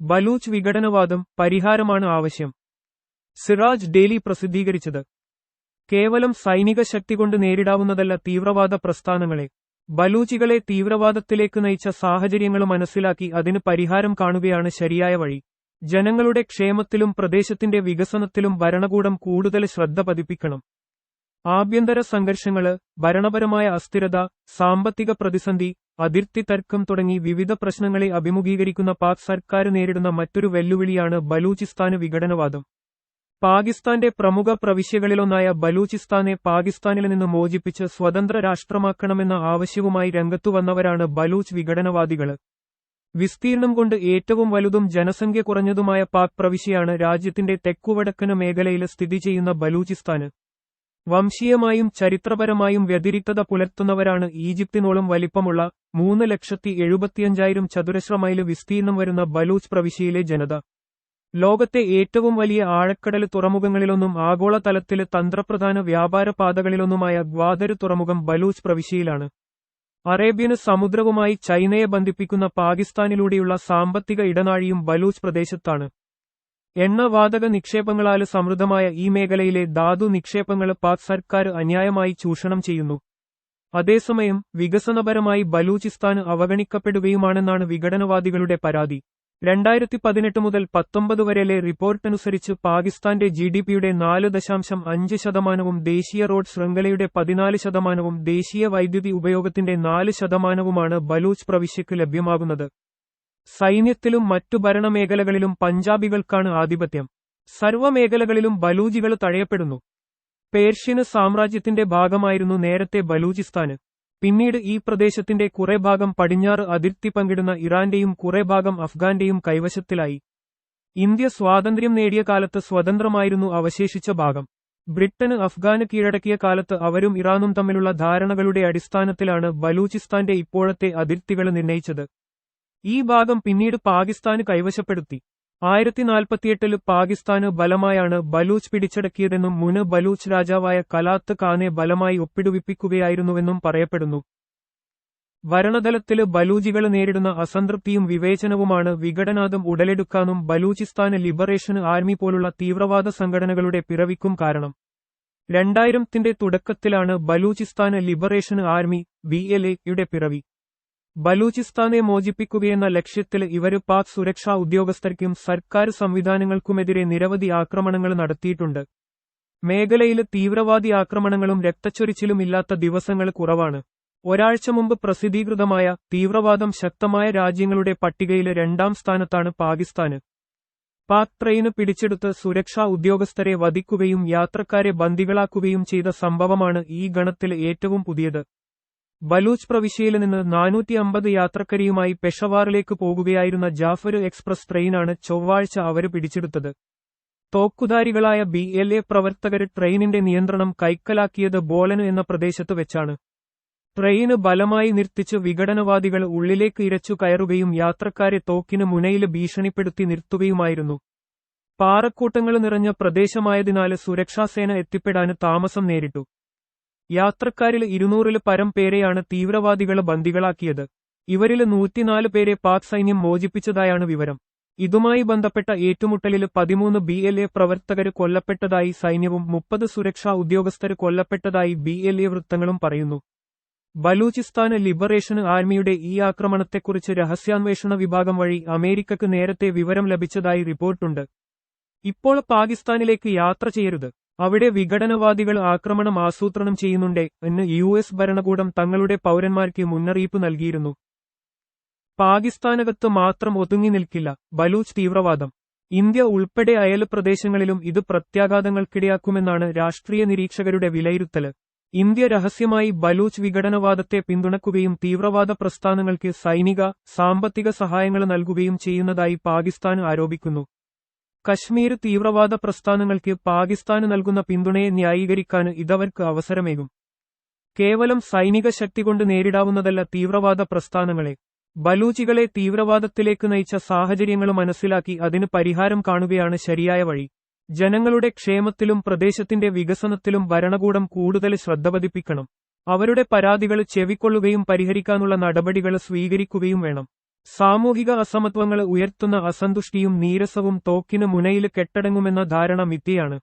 ബലൂച്ച് വിഘടനവാദം പരിഹാരമാണ് ആവശ്യം. സിറാജ് ഡെയിലി പ്രസിദ്ധീകരിച്ചത്. കേവലം സൈനിക ശക്തി കൊണ്ട് നേരിടാവുന്നതല്ല തീവ്രവാദ പ്രസ്ഥാനങ്ങളെ. ബലൂച്ചികളെ തീവ്രവാദത്തിലേക്ക് നയിച്ച സാഹചര്യങ്ങൾ മനസ്സിലാക്കി അതിന് പരിഹാരം കാണുകയാണ് ശരിയായ വഴി. ജനങ്ങളുടെ ക്ഷേമത്തിലും പ്രദേശത്തിന്റെ വികസനത്തിലും ഭരണകൂടം കൂടുതൽ ശ്രദ്ധ പതിപ്പിക്കണം. ആഭ്യന്തര സംഘർഷങ്ങൾ ഭരണപരമായ അസ്ഥിരത സാമ്പത്തിക പ്രതിസന്ധി അതിർത്തി തർക്കം തുടങ്ങി വിവിധ പ്രശ്നങ്ങളെ അഭിമുഖീകരിക്കുന്ന പാക് സർക്കാർ നേരിടുന്ന മറ്റൊരു വെല്ലുവിളിയാണ് ബലൂചിസ്ഥാന് വിഘടനവാദം. പാകിസ്ഥാന്റെ പ്രമുഖ പ്രവിശ്യകളിലൊന്നായ ബലൂചിസ്ഥാനെ പാകിസ്ഥാനിൽ നിന്ന് മോചിപ്പിച്ച് സ്വതന്ത്ര രാഷ്ട്രമാക്കണമെന്ന ആവശ്യവുമായി രംഗത്തുവന്നവരാണ് ബലൂച്ച് വിഘടനവാദികൾ. വിസ്തീർണം കൊണ്ട് ഏറ്റവും വലുതും ജനസംഖ്യ കുറഞ്ഞതുമായ പാക് പ്രവിശ്യയാണ് രാജ്യത്തിന്റെ തെക്കുവടക്കന് മേഖലയിൽ സ്ഥിതി ചെയ്യുന്ന ബലൂചിസ്ഥാന്. വംശീയമായും ചരിത്രപരമായും വ്യതിരിക്തത പുലർത്തുന്നവരാണ് ഈജിപ്തിനോളം വലിപ്പമുള്ള മൂന്ന് ലക്ഷത്തി എഴുപത്തിയഞ്ചായിരം ചതുരശ്ര മൈൽ വിസ്തീർണം വരുന്ന ബലൂച്ച് പ്രവിശ്യയിലെ ജനത. ലോകത്തെ ഏറ്റവും വലിയ ആഴക്കടൽ തുറമുഖങ്ങളിലൊന്നും ആഗോളതലത്തിലെ തന്ത്രപ്രധാന വ്യാപാര പാതകളിലൊന്നുമായ ഗ്വാദര് തുറമുഖം ബലൂച്ച് പ്രവിശ്യയിലാണ്. അറേബ്യന് സമുദ്രവുമായി ചൈനയെ ബന്ധിപ്പിക്കുന്ന പാകിസ്ഥാനിലൂടെയുള്ള സാമ്പത്തിക ഇടനാഴിയും ബലൂച്ച് പ്രദേശത്താണ്. എണ്ണവാതക നിക്ഷേപങ്ങളാൽ സമൃദ്ധമായ ഈ മേഖലയിലെ ധാതു നിക്ഷേപങ്ങൾ പാക് സർക്കാർ അന്യായമായി ചൂഷണം ചെയ്യുന്നു. അതേസമയം വികസനപരമായി ബലൂചിസ്ഥാൻ അവഗണിക്കപ്പെടുകയുമാണെന്നാണ് വിഘടനവാദികളുടെ പരാതി. രണ്ടായിരത്തി പതിനെട്ട് മുതൽ പത്തൊമ്പത് വരെയിലെ റിപ്പോർട്ടനുസരിച്ച് പാകിസ്ഥാന്റെ ജി ഡി പിയുടെ നാല് ദശാംശം അഞ്ച് ശതമാനവും ദേശീയ റോഡ് ശൃംഖലയുടെ പതിനാല് ശതമാനവും ദേശീയ വൈദ്യുതി ഉപയോഗത്തിന്റെ നാല് ശതമാനവുമാണ് ബലൂച്ച് പ്രവിശ്യക്ക് ലഭ്യമാകുന്നത്. സൈന്യത്തിലും മറ്റു ഭരണമേഖലകളിലും പഞ്ചാബികൾക്കാണ് ആധിപത്യം. സർവമേഖലകളിലും ബലൂജികൾ തഴയപ്പെടുന്നു. പേർഷ്യന് സാമ്രാജ്യത്തിന്റെ ഭാഗമായിരുന്നു നേരത്തെ ബലൂചിസ്ഥാന്. പിന്നീട് ഈ പ്രദേശത്തിന്റെ കുറെ ഭാഗം പടിഞ്ഞാറ് അതിർത്തി പങ്കിടുന്ന ഇറാന്റെയും കുറെ ഭാഗം അഫ്ഗാന്റെയും കൈവശത്തിലായി. ഇന്ത്യ സ്വാതന്ത്ര്യം നേടിയ കാലത്ത് സ്വതന്ത്രമായിരുന്നു അവശേഷിച്ച ഭാഗം. ബ്രിട്ടന് അഫ്ഗാന് കീഴടക്കിയ കാലത്ത് അവരും ഇറാനും തമ്മിലുള്ള ധാരണകളുടെ അടിസ്ഥാനത്തിലാണ് ബലൂചിസ്ഥാന്റെ ഇപ്പോഴത്തെ അതിർത്തികൾ നിർണയിച്ചത് ഈ ഭാഗം പിന്നീട് പാകിസ്ഥാന് കൈവശപ്പെടുത്തി. ആയിരത്തി നാൽപ്പത്തിയെട്ടിൽ പാകിസ്ഥാന് ബലമായാണ് ബലൂച്ച് പിടിച്ചടക്കിയതെന്നും മുന് ബലൂച്ച് രാജാവായ കലാത്ത് ഖാനെ ബലമായി ഒപ്പിടുവിപ്പിക്കുകയായിരുന്നുവെന്നും പറയപ്പെടുന്നു. ഭരണതലത്തിൽ ബലൂജികൾ നേരിടുന്ന അസംതൃപ്തിയും വിവേചനവുമാണ് വിഘടനാദം ഉടലെടുക്കാനും ബലൂചിസ്ഥാന് ലിബറേഷൻ ആർമി പോലുള്ള തീവ്രവാദ സംഘടനകളുടെ പിറവിക്കും കാരണം. രണ്ടായിരത്തിന്റെ തുടക്കത്തിലാണ് Balochistan liberation army B L എയുടെ പിറവി. ബലൂചിസ്ഥാനെ മോചിപ്പിക്കുകയെന്ന ലക്ഷ്യത്തിൽ ഇവർ പാക് സുരക്ഷാ ഉദ്യോഗസ്ഥർക്കും സർക്കാർ സംവിധാനങ്ങൾക്കുമെതിരെ നിരവധി ആക്രമണങ്ങൾ നടത്തിയിട്ടുണ്ട്. മേഖലയിൽ തീവ്രവാദി ആക്രമണങ്ങളും രക്തച്ചൊരിച്ചിലും ഇല്ലാത്ത ദിവസങ്ങൾ കുറവാണ്. ഒരാഴ്ച മുമ്പ് പ്രസിദ്ധീകൃതമായ തീവ്രവാദം ശക്തമായ രാജ്യങ്ങളുടെ പട്ടികയിലെ രണ്ടാം സ്ഥാനത്താണ് പാകിസ്ഥാന്. പാക് ട്രെയിന് പിടിച്ചെടുത്ത് സുരക്ഷാ ഉദ്യോഗസ്ഥരെ വധിക്കുകയും യാത്രക്കാരെ ബന്ദികളാക്കുകയും ചെയ്ത സംഭവമാണ് ഈ ഗണത്തിൽ ഏറ്റവും പുതിയത്. ബലൂച്ച് പ്രവിശ്യയിൽ നിന്ന് നാനൂറ്റി അമ്പത് യാത്രക്കരിയുമായി പെഷവാറിലേക്ക് പോകുകയായിരുന്ന ജാഫർ എക്സ്പ്രസ് ട്രെയിനാണ് ചൊവ്വാഴ്ച അവർ പിടിച്ചെടുത്തത്. തോക്കുധാരികളായ ബി എൽ എ പ്രവർത്തകർ ട്രെയിനിന്റെ നിയന്ത്രണം കൈക്കലാക്കിയത് ബോളന് എന്ന പ്രദേശത്ത് വെച്ചാണ്. ട്രെയിന് ബലമായി നിർത്തിച്ച് വിഘടനവാദികൾ ഉള്ളിലേക്ക് ഇരച്ചു കയറുകയും യാത്രക്കാരെ തോക്കിന് മുനയിൽ ഭീഷണിപ്പെടുത്തി നിർത്തുകയുമായിരുന്നു. പാറക്കൂട്ടങ്ങൾ നിറഞ്ഞ പ്രദേശമായതിനാൽ സുരക്ഷാസേന എത്തിപ്പെടാൻ താമസം നേരിട്ടു. യാത്രക്കാരിൽ ഇരുന്നൂറിൽ പരം പേരെയാണ് തീവ്രവാദികൾ ബന്ദികളാക്കിയത്. ഇവരിൽ നൂറ്റിനാല് പേരെ പാക് സൈന്യം മോചിപ്പിച്ചതായാണ് വിവരം. ഇതുമായി ബന്ധപ്പെട്ട ഏറ്റുമുട്ടലിൽ പതിമൂന്ന് ബി എൽ എ പ്രവർത്തകർ കൊല്ലപ്പെട്ടതായി സൈന്യവും മുപ്പത് സുരക്ഷാ ഉദ്യോഗസ്ഥർ കൊല്ലപ്പെട്ടതായി ബി എൽ എ വൃത്തങ്ങളും പറയുന്നു. ബലൂചിസ്ഥാന് ലിബറേഷൻ ആർമിയുടെ ഈ ആക്രമണത്തെക്കുറിച്ച് രഹസ്യാന്വേഷണ വിഭാഗം വഴി അമേരിക്കക്ക് നേരത്തെ വിവരം ലഭിച്ചതായി റിപ്പോർട്ടുണ്ട്. ഇപ്പോൾ പാകിസ്ഥാനിലേക്ക് യാത്ര ചെയ്യരുത്. അവിടെ വിഘടനവാദികൾ ആക്രമണം ആസൂത്രണം ചെയ്യുന്നുണ്ടേ എന്ന് യു എസ് ഭരണകൂടം തങ്ങളുടെ പൌരന്മാർക്ക് മുന്നറിയിപ്പ് നൽകിയിരുന്നു. പാകിസ്ഥാനകത്ത് മാത്രം ഒതുങ്ങി നിൽക്കില്ല ബലൂച്ച് തീവ്രവാദം. ഇന്ത്യ ഉൾപ്പെടെ അയൽ പ്രദേശങ്ങളിലും ഇത് പ്രത്യാഘാതങ്ങൾക്കിടയാക്കുമെന്നാണ് രാഷ്ട്രീയ നിരീക്ഷകരുടെ വിലയിരുത്തൽ ഇന്ത്യ രഹസ്യമായി ബലൂച്ച് വിഘടനവാദത്തെ പിന്തുണക്കുകയും തീവ്രവാദ പ്രസ്ഥാനങ്ങൾക്ക് സൈനിക സാമ്പത്തിക സഹായങ്ങൾ നൽകുകയും ചെയ്യുന്നതായി പാകിസ്ഥാൻ ആരോപിക്കുന്നു. കശ്മീർ തീവ്രവാദ പ്രസ്ഥാനങ്ങൾക്ക് പാകിസ്ഥാന് നൽകുന്ന പിന്തുണയെ ന്യായീകരിക്കാൻ ഇതവർക്ക് അവസരമേകും. കേവലം സൈനിക ശക്തി കൊണ്ട് നേരിടാവുന്നതല്ല തീവ്രവാദ പ്രസ്ഥാനങ്ങളെ. ബലൂചികളെ തീവ്രവാദത്തിലേക്ക് നയിച്ച സാഹചര്യങ്ങൾ മനസ്സിലാക്കി അതിന് പരിഹാരം കാണുകയാണ് ശരിയായ വഴി. ജനങ്ങളുടെ ക്ഷേമത്തിലും പ്രദേശത്തിന്റെ വികസനത്തിലും ഭരണകൂടം കൂടുതൽ ശ്രദ്ധ പതിപ്പിക്കണം. അവരുടെ പരാതികൾ ചെവിക്കൊള്ളുകയും പരിഹരിക്കാനുള്ള നടപടികൾ സ്വീകരിക്കുകയും വേണം. സാമൂഹിക അസമത്വങ്ങൾ ഉയർത്തുന്ന അസന്തുഷ്ടിയും നീരസവും തോക്കിന് മുനയിൽ കെട്ടടങ്ങുമെന്ന ധാരണ മിഥ്യയാണ്.